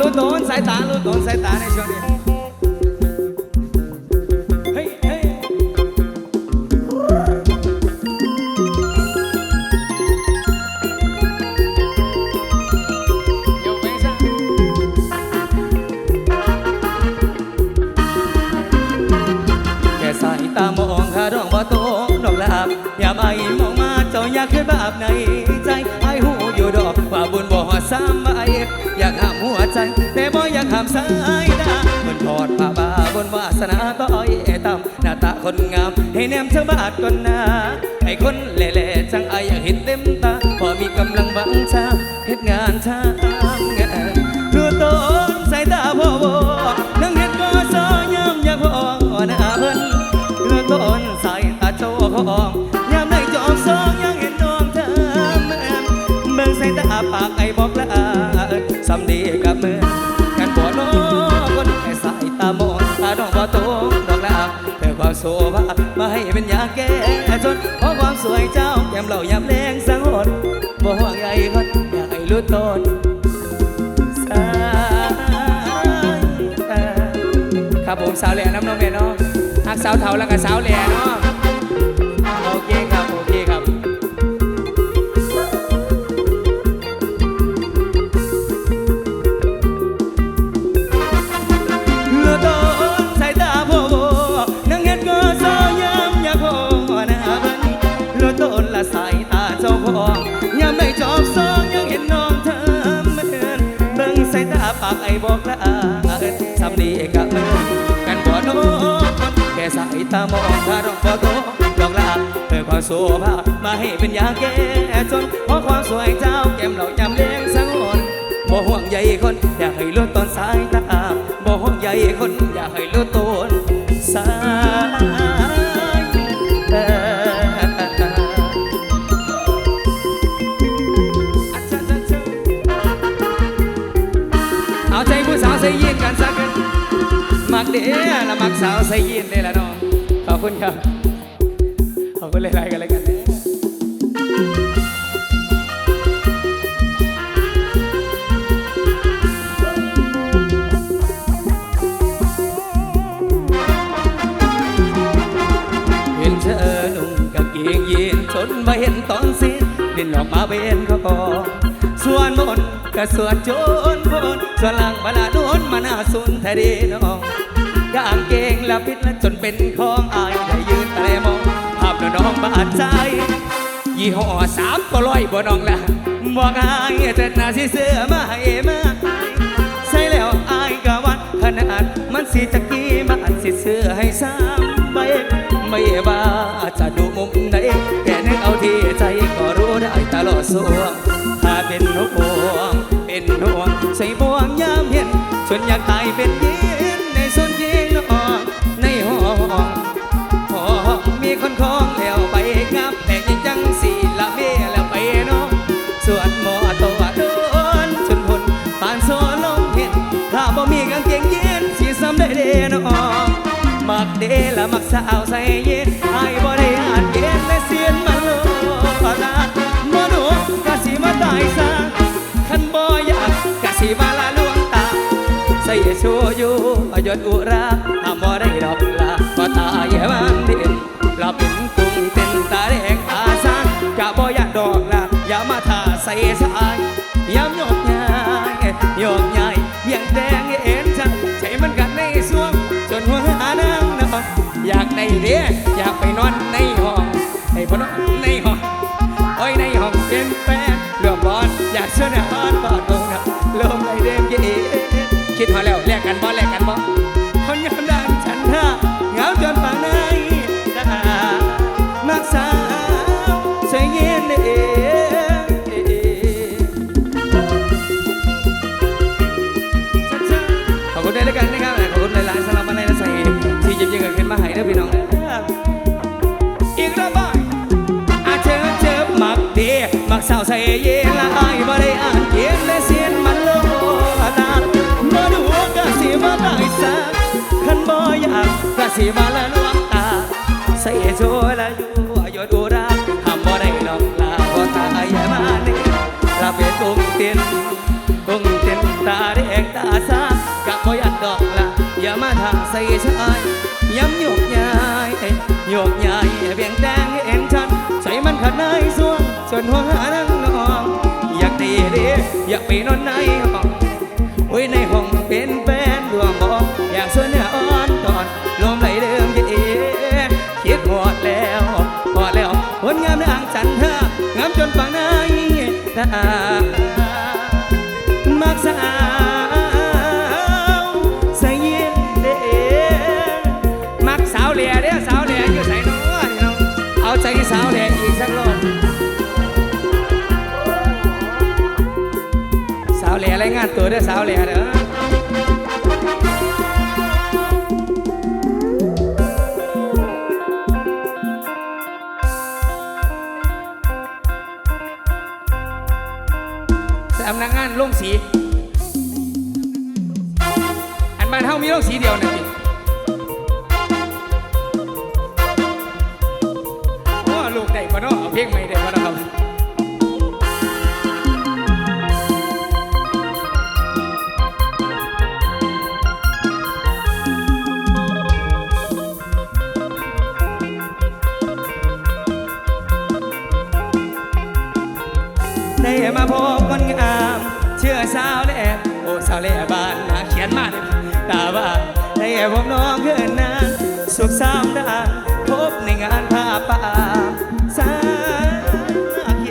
รู้โตนสายตารู้โตนสายตาในช่วงนี้เฮ้ยเฮ้ยยกไปซะแค่สายตามองข้าร้องบ่โตดอกลาบอย่าไปมองมาเจ้าอยากขึ้นบาปใน บุญบ่หอดซ้ำใบอยากห้ามหัวใจ แต่บ่อยากห้ามสายตาบนทอดผ้าบาบนวาสนาต้อยต่ำหน้าตาคนงาม ให้แนมเธอบาดก่อนนาให้คนเล่ๆจังไออยากเห็นเต็มตาพอมีกำลังบังชาเฮ็ดงานทา ซบามาให้เป็นยาแก้จนเพราะความสวยเจ้าแก้มเหล่ายามแรงสังหดบ่ห่วงใยคนอยากให้รู้ต้นสายตาครับผมสาวแหล่น้ำนมแม่เนาะฮักสาวเทาแล้วก็สาวแหล่เนาะ ปากไอ้บอกละอาสำนีกับมือกันบ่โน้คนแค่สายตามองถ้าดองบ่โตดอกละเพื่อความโซภามาให้เป็นยาแก้จนเพราะความสวยเจ้าแก้มเรายำเลี้ยงสังหรณ์บ่ห่วงใยคน อยากให้ลดตอนสายตาบ่ห่วงใยคนอยากให้ลด เด้ละมักสาวใส่ยีนได้ละน้อง ขอบคุณครับ ขอบคุณหลายๆกันเลยกันเด้อเห็นเธอนุ่งกางเกงยีนจนมาเห็นตอนสิ้นดินออกมาเบนเขากอส่วนบนก็สวนโจนบนส่วนหลังบลาโดนมาหน้าสุนท้ดีน้อง กางเกงและพิษและจนเป็นของอายได้ยืนแต่มองภาพน้องบาดใจยี่ห้อสามก็ร้อยบ่น้องละบอกอายจะน่าสิเสื้อมาให้มาใส่แล้วอายก็วัดขนาดมันสิจะกี่บาทสิเสื้อให้สามใบไม่ว่าจะดูมุมไหนแค่นึกเอาที่ใจก็รู้ได้ตลอดสวงถ้าเป็นห่วงเป็นห่วงใส่บ่วงยามเห็นจนอยากตายเป็นยิ เดละมักสาวใส่ยีนไอ้บ่ได้อ่านเกณฑ์และเสียนมันโลลาบ่หนูกะสิมาตายซะคันบ่อยากกะสิมาละลวงตา ใส่ชูอยู่ยศอุราหามบ่ได้ดอกลาก็ตายมันเด่นเราเป็นกุ้งเต้นตาแดงตาสางกะบ่อยากดอกลาอย่ามาท่าใส่สายย้ำโยกย้ายโยก เด้อยากไปนอนในห้องให้พนอนในห้องโอ้ยในห้องเป็นแฟนเรื่องบอลอยากเชื่อในฮอนบอนะล สาวใส่เย็นละอายบ่ได้อ่านเกมและเสียนมันโลนานมาดูกะสิมาได้สักขันบ่อยากกะสิมาละลวงตาใส่โจละอยู่อยอดอุราทำมบ่ได้ลองลาบ่ตาอยมามานี่ลาเป็นองเตียนองเตียนตาแดงตาซากะบ่อยากดอกละอย่ามาทางใส่ วงส่วนหัวหานังนอง อยากดีดีอยากไปนอนในห้องไว้ในห้องเป็นแฟนดวงบอกอยากสวนเนื้ออ่อนตอนลมไหลเดิมเย็นคิดหมดแล้วหมดแล้วผลงามนางจันทร์งามจนฝังในตา รายงานตัวเด้อสาวเหลี่ยเด้อสำนักงานลงสี อันบ้านเฮามีลงสีเดียวนะ ได้มาพบคนงาม เชื่อสาวแหล่โอ้สาวแหล่บ้านนาเขียนมาเลยตาว่าได้พบน้องเกินนานสุขสามดานพบในงานผ้าป่าสาเย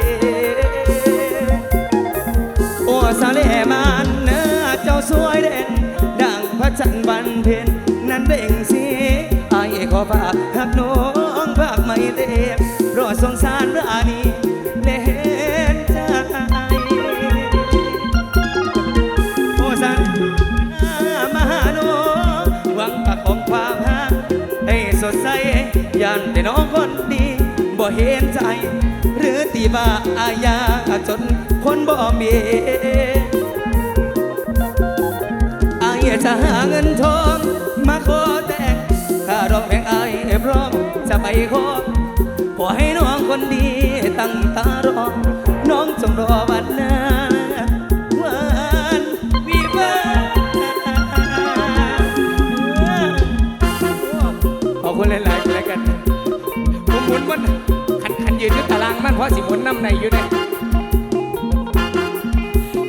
โอ้สาเลมันเนื้อเจ้าสวยเด่น ดังพระจันทร์วันเพ็ญนั้นเบ่งสีไอ้ขอฝากหักน้องฝากไม่เต็มรอสงสารรานีเล่ ยันแต่น้องคนดีบ่เห็นใจ หรือตีว่าอาญาจนคนบ่มีอายจะหาเงินทองมาขอแต่งถ้าร้องเพลงอายพร้อมจะไปขอขอให้น้องคนดีตั้งตารอน้องจงรอ ขันขันยืนอยู่ตารางมันเพราะสิหมุนน้ำในอยู่เนี่ย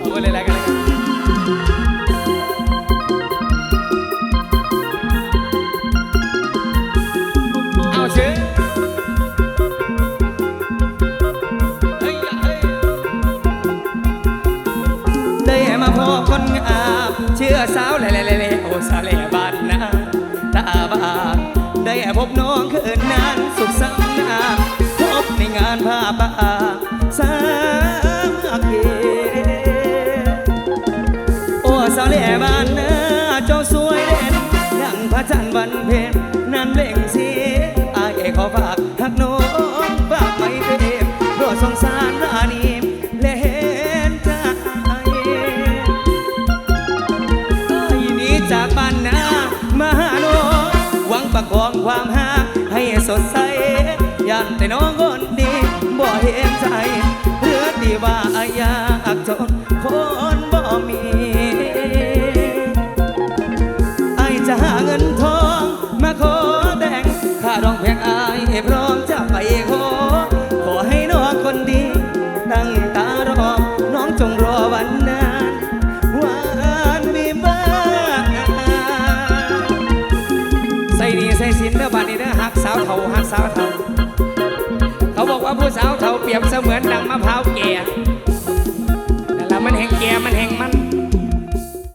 ขอบคุณหลายๆกันแล้วกันเอาเชิญเฮ้ยเฮ้ยได้มาพบคนงามเชื่อสาวแหล่แหล่แหล่โอ้สาวแหล่บ้านนาตาบานได้พบน้อง ความหักให้สดใสยันแต่น้องคนดีบ่เห็นใจเพื่อดีว่าอยากจนาวเทาเขาบอกว่าผู้สาวเทาเปรียบเสมือนดังมะพร้าวแก่แต่ละมันแห่งแก่มันแห่งมัน